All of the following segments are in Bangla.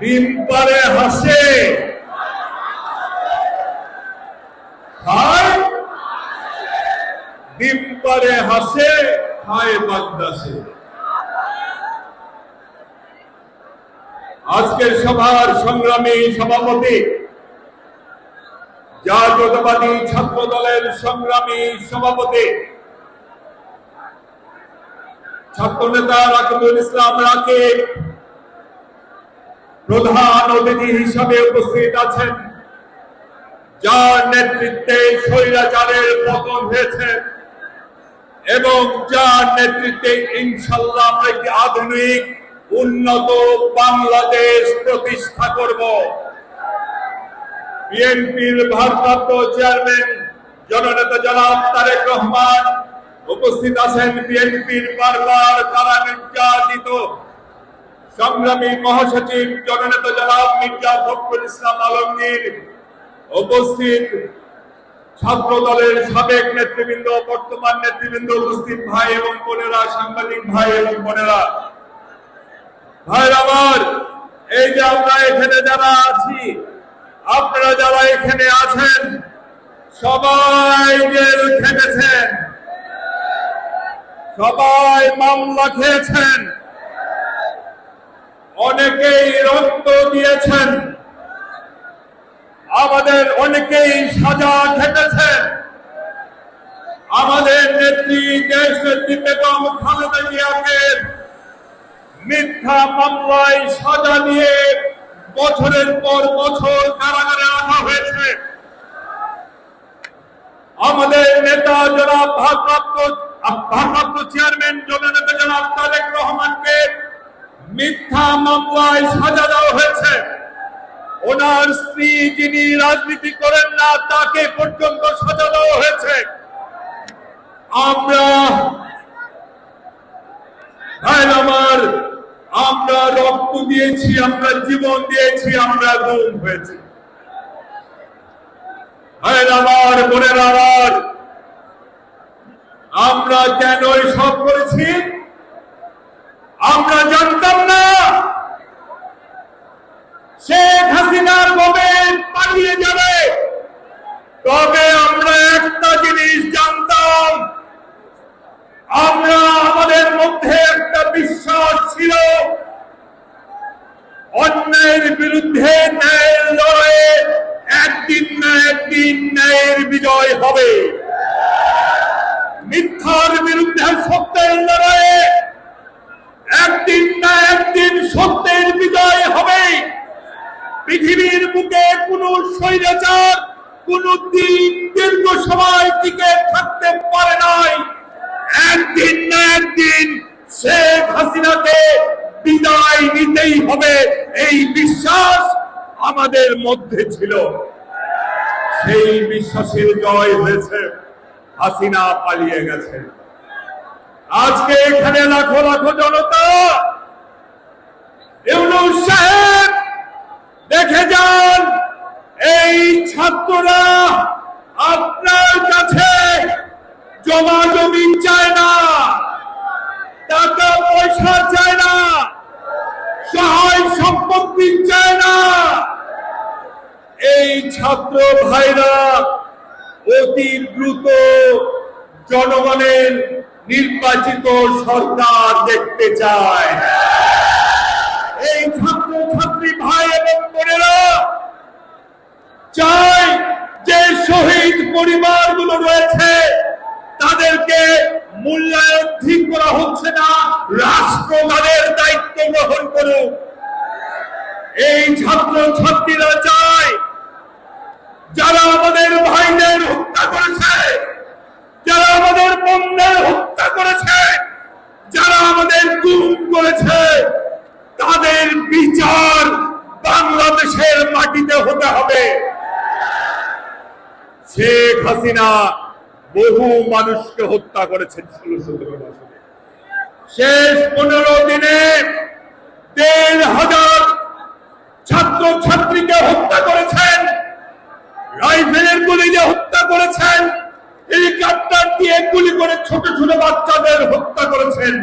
ডিম পারে হাসে। খায়? ডিম পারে হাসে, খায় বাগদাসে। আজকের সভার সংগ্রামী সভাপতি, জাতীয়তাবাদী ছাত্র দলের সংগ্রামী সভাপতি ছাত্র নেতা রাকিবুল ইসলাম রাকিব প্রধান অতিথি হিসাবে উপস্থিত আছেন। যার নেতৃত্বে স্বৈরাচারের পতন হয়েছে এবং যার নেতৃত্বে ইনশাল্লাহ আমরা একটি আধুনিক, উন্নত বাংলাদেশ প্রতিষ্ঠা করব। বিএনপির ভারপ্রাপ্ত চেয়ারম্যান জননেতা জনাব তারেক রহমান, উপস্থিত আছেন বিএনপির বারবার কারা নির্যাতিত সংগ্রামী মহাসচিব জননেতা জনাব মির্জা ফখরুল ইসলাম আলমগীর উপস্থিত ছাত্র দলের সাবেক নেতৃবৃন্দ, বর্তমান নেতৃবৃন্দ উপস্থিত ভাই এবং বোনেরা, সাংবাদিক ভাই এবং বোনেরা। ভাই আমার এই যে আমরা এখানে যারা আছি, আপনারা যারা এখানে আছেন, সবাই জেল খেটেছেন। সবাই মামলা খেয়েছেন। অনেকেই রক্ত দিয়েছেন। আমাদের অনেকেই সাজা খেটেছেন। আমাদের নেত্রী, দেশ নেত্রী বেগম খালেদা জিয়াকে মিথ্যা মামলায় সাজা দিয়ে বছরের পর বছর কারাগারে রাখা হয়েছে। আমাদের নেতা জনাব ভারপ্রাপ্ত ভারপ্রাপ্ত চেয়ারম্যান জননেতা জনাব তারেক রহমানকে মিথ্যা মামলায় সাজা দেওয়া হয়েছে। ওনার স্ত্রী যিনি রাজনীতি করেন না, তাকে পর্যন্ত সাজা দেওয়া হয়েছে। আমরা আমার, আমরা রক্ত দিয়েছি, আমরা জীবন দিয়েছি, আমরা গুম হয়েছি। আমার, বোনের আমার, আমরা কেন সব করেছি? জানতাম না। শেখ হাসিনার মোমেন পালিয়ে যাবে। তবে আমরা একটা জিনিস জানতাম, আমরা আমাদের মধ্যে একটা বিশ্বাস ছিল, অন্যের বিরুদ্ধে ন্যায়ের লড়াইয়ে একদিন না একদিন ন্যায়ের বিজয় হবে। দীর্ঘ সময় টিকে থাকতে পারে নাই। একদিন না একদিন শেখ হাসিনাকে বিদায় নিতেই হবে। এই বিশ্বাস আমাদের মধ্যে ছিল। সেই বিশ্বাসের জয় হয়েছে। হাসিনা পালিয়ে গেছে। আজকে এখানে লাখো লাখো জনতা, ইউনুস সাহেব, দেখে যান, এই ছাত্ররা আপনার কাছে জমা জমি চায় না টাকা পয়সা চায় না, সহায় সম্পত্তি চায় না। এই ছাত্র ভাইরা, অতি দ্রুত জনগণের নির্বাচিত সরকার দেখতে চায় এই ছাত্র ছাত্রী ভাই এবং বোনেরা চাই যে শহীদ পরিবারগুলো রয়েছে তাদেরকে মূল্যায়ন ঠিক করা হচ্ছে না রাষ্ট্র তাদের দায়িত্ব গ্রহণ করুক এই ছাত্র ছাত্রীরা চায়, যারা আমাদের ভাইদের হত্যা করেছে, যারা আমাদের বোনদের হত্যা করেছে, যারা আমাদের গুম করেছে, তাদের বিচার বাংলাদেশের মাটিতে হতে হবে। শেখ হাসিনা বহু মানুষকে হত্যা করেছেন ষোলো সতেরো বছরে। শেষ পনেরো দিনে দেড় হাজার ছাত্র ছাত্রীকে হত্যা করেছেন, রাইফেলের গুলি দিয়ে হত্যা করেছেন, হেলিকপ্টার দিয়ে গুলি করে ছোট ছোট বাচ্চাদের হত্যা করেছেন।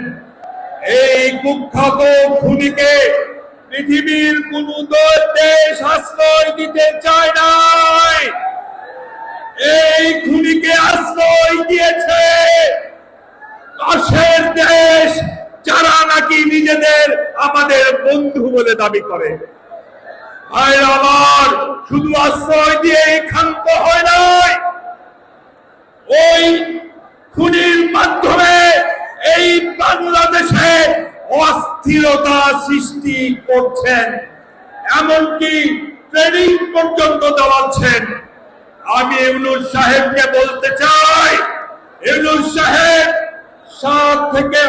এই কুখ্যাত খুনিকে পৃথিবীর কোন দেশ আশ্রয় দিতে চায় নাই। এই খুনিকে আশ্রয় দিয়েছে পাশের দেশ যারা নাকি নিজেদের আমাদের বন্ধু বলে দাবি করে। শুধু আশ্রয় দিয়ে ক্ষান্ত হয় নাই। ওই খুনির মাধ্যমে এই বাংলাদেশে অস্থিরতা সৃষ্টি করছেন, এমনকি ট্রেনিং পর্যন্ত দেওয়াচ্ছেন। আমি ইউনুস সাহেবকে বলতে চাই, ইউনুস সাহেব সাত থেকে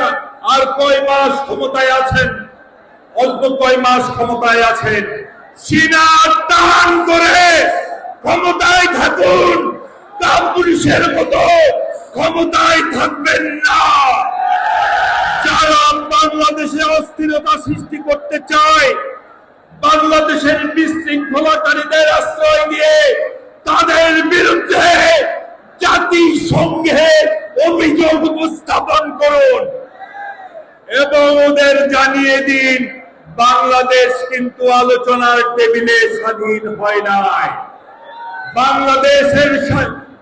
আর কয় মাস ক্ষমতায় আছেন? অল্প কয় মাস ক্ষমতায় আছেন। সিনা টান করে ক্ষমতায় থাকুন। তা পুলিশের মতো ক্ষমতায় থাকবেন না। যারা বাংলাদেশে অস্থিরতা সৃষ্টি করতে চায়, বাংলাদেশের বিশৃঙ্খলাকারীদের আশ্রয় দিয়ে তাদের বিরুদ্ধে জাতিসংঘে অভিযোগ উপস্থাপন করুন। এবং ওদের জানিয়ে দিন, বাংলাদেশ কিন্তু আলোচনার টেবিলে স্বাধীন হয় নাই। বাংলাদেশের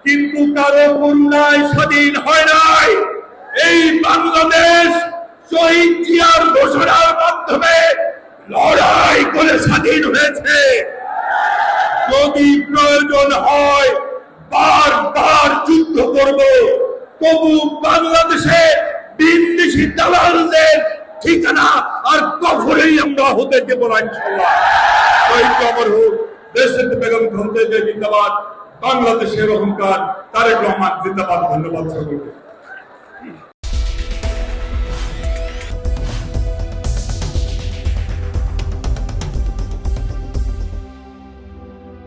কিন্তু কারও কন্যায় স্বাধীন হয় নাই। এই বাংলাদেশ শহীদ জিয়ার ঘোষণার মাধ্যমে লড়াই করে স্বাধীন হয়েছে। যদি প্রয়োজন হয়, বারবার যুদ্ধ করব। তবু বাংলাদেশে দালালদের ঠিকানা আর কখনোই আমরা হতে দেব না ইনশাল্লাহ দেশের বেগম ধরতে জিন্দাবাদ, বাংলাদেশের অহংকার, তারেক রহমান জিন্দাবাদ, ধন্যবাদ সকলকে।